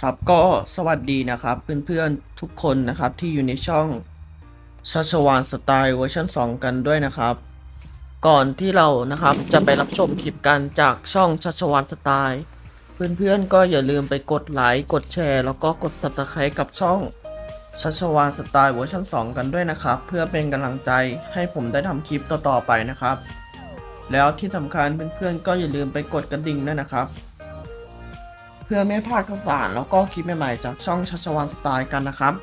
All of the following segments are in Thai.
ครับก็สวัสดีนะครับเพื่อนๆทุกคนนะครับที่อยู่ในช่องชัชวานสไตล์เวอร์ชัน2 กันด้วยนะครับ ก่อนที่เรานะครับจะไปรับชมคลิปกันจากช่องชัชวานสไตล์เพื่อนๆก็อย่าลืมไปกดไลค์กดแชร์ แล้วก็กด subscribe กับช่องชัชวานสไตล์เวอร์ชัน2 กันด้วยนะครับ เพื่อเป็นกำลังใจให้ผมได้ทำคลิปต่อๆไปนะครับ แล้วที่สำคัญเพื่อนๆก็อย่าลืมไปกดกระดิ่งด้วยนะครับ พื่อไม่พลาดข่าวสาร แล้วก็คลิปใหม่ๆจากช่องชัชวานสไตล์กันนะครับ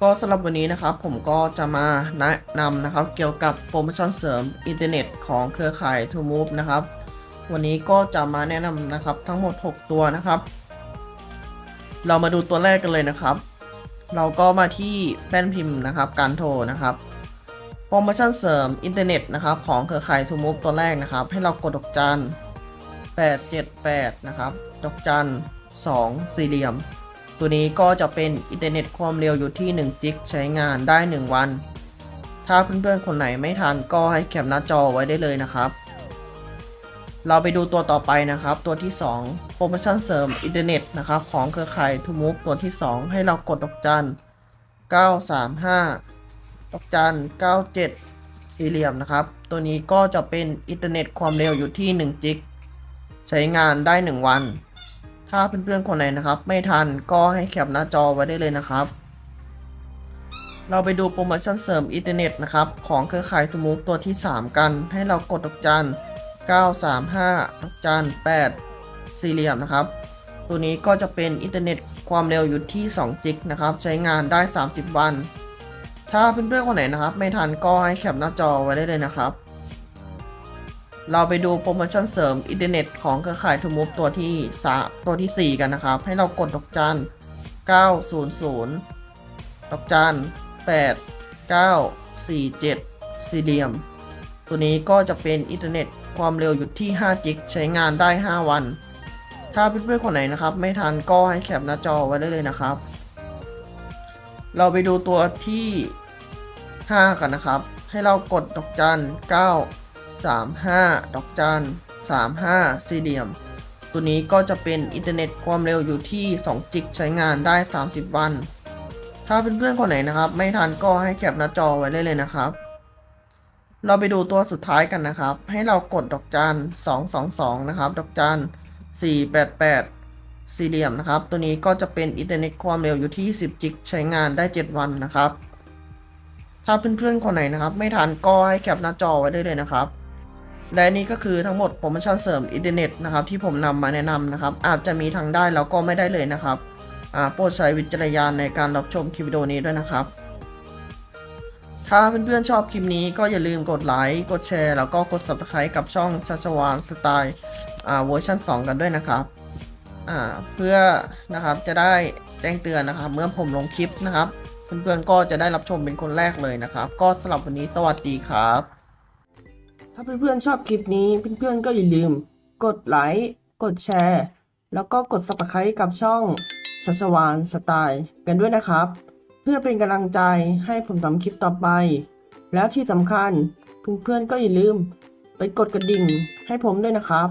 ก็สำหรับวันนี้นะครับผมก็จะมาแนะนำนะครับเกี่ยวกับโปรโมชั่นเสริมอินเทอร์เน็ตของเครือข่าย t o m o v e นะครับ วันนี้ก็จะมาแนะนำนะครับทั้งหมด 6 ตัวนะครับ เรามาดูตัวแรกกันเลยนะครับ เราก็มาที่แป้นพิมพ์นะครับ การโทรนะครับโปรโมชั่นเสริมอินเทอร์เน็ตนะครับของเครือข่าย t o m o v e ตัวแรกนะครับ ให้เรากดดอกจัน 878 นะครับดอกจัน 2 สี่เหลี่ยม ตัวนี้ก็จะเป็นอินเทอร์เน็ตความเร็วอยู่ที่ 1 จิกใช้งานได้ 1 วัน ถ้าเพื่อนๆ คนไหนไม่ทันก็ให้แคปหน้าจอไว้ได้เลยนะครับ เราไปดูตัวต่อไปนะครับ ตัวที่ 2 โปรโมชั่นเสริมอินเทอร์เน็ตนะครับของเครือข่ายทูมูฟตัวที่ 2 ให้เรากดดอกจัน 935 ดอกจัน 97 สี่เหลี่ยมนะครับ ตัวนี้ก็จะเป็นอินเทอร์เน็ตความเร็วอยู่ที่1จิก ใช้งานได้ 1 วัน ถ้าเพื่อนๆคนไหนนะครับ ไม่ทันก็ให้แคปหน้าจอไว้ได้เลยนะครับ เราไปดูโปรโมชั่นเสริมอินเทอร์เน็ตนะครับ ของเครือข่ายทูมูฟตัวที่ 3 กัน ให้เรากดดอกจัน 935ดอกจัน 8 สี่เหลี่ยมนะครับ ตัวนี้ก็จะเป็นอินเทอร์เน็ตความเร็วอยู่ที่ 2 จิกนะครับ ใช้งานได้ 30 วัน ถ้าเพื่อนๆคนไหนนะครับ ไม่ทันก็ให้แคปหน้าจอไว้ได้เลยนะครับ เราไปดูโปรโมชั่นเสริมอินเทอร์เน็ตของเครือข่ายทูมูฟตัวที่3ตัวทีสี่ 4 กันนะครับ ให้เรากดดอกจัน 900 ดอกจัน 8 9 4 7 สี่เหลี่ยม ตัวนี้ก็จะเป็นอินเทอร์เน็ตความเร็วอยู่ที่5จิกใช้งานได้ 5 วัน ถ้าเพื่อนๆคนไหนนะครับ ไม่ทันก็ให้แคปหน้าจอไว้ได้เลยนะครับ เราไปดูตัวที่ 5 กันนะครับ ให้เรากดดอกจัน 9 35 ดอกจัน35 สี่เหลี่ยม ตัวนี้ก็จะเป็นอินเทอร์เน็ตความเร็วอยู่ที่ 2 จิกใช้งานได้ 30 วัน ถ้าเพื่อนๆคนไหนนะครับ ไม่ทันก็ให้แคปหน้าจอไว้ได้เลยนะครับ เราไปดูตัวสุดท้ายกันนะครับ ให้เรากดดอกจัน222 นะครับ ดอกจัน488สี่เหลี่ยมนะครับ ตัวนี้ก็จะเป็นอินเทอร์เน็ตความเร็วอยู่ที่ 10 จิกใช้งานได้ 7 วันนะครับ ถ้าเพื่อนๆคนไหนนะครับ ไม่ทันก็ให้แคปหน้าจอไว้ได้เลยนะครับ และนี่ก็คือทั้งหมดโปรโมชั่นเสริมอินเทอร์เน็ตนะครับที่ผมนำมาแนะนำนะครับ อาจจะมีทั้งได้แล้วก็ไม่ได้เลยนะครับโปรดใช้วิจารณญาณในการรับชมคลิปวิดีโอนี้ด้วยนะครับ ถ้าเพื่อนๆชอบคลิปนี้ก็อย่าลืมกดไลค์กดแชร์ แล้วก็กด subscribe กับช่องชัชวานสไตล์เวอร์ชัน2 กันด้วยนะครับเพื่อนะครับจะได้แจ้งเตือนนะครับ เมื่อผมลงคลิปนะครับ เพื่อนๆก็จะได้รับชมเป็นคนแรกเลยนะครับ ก็สำหรับวันนี้สวัสดีครับ ถ้าเพื่อนๆชอบคลิปนี้เพื่อนๆก็อย่าลืม กดไลค์ กดแชร์ แล้วก็กด subscribe กับช่องชัชวานสไตล์กันด้วยนะครับ เพื่อเป็นกำลังใจให้ผมทำคลิปต่อไป แล้วที่สำคัญเพื่อนๆก็อย่าลืม ไปกดกระดิ่งให้ผมด้วยนะครับ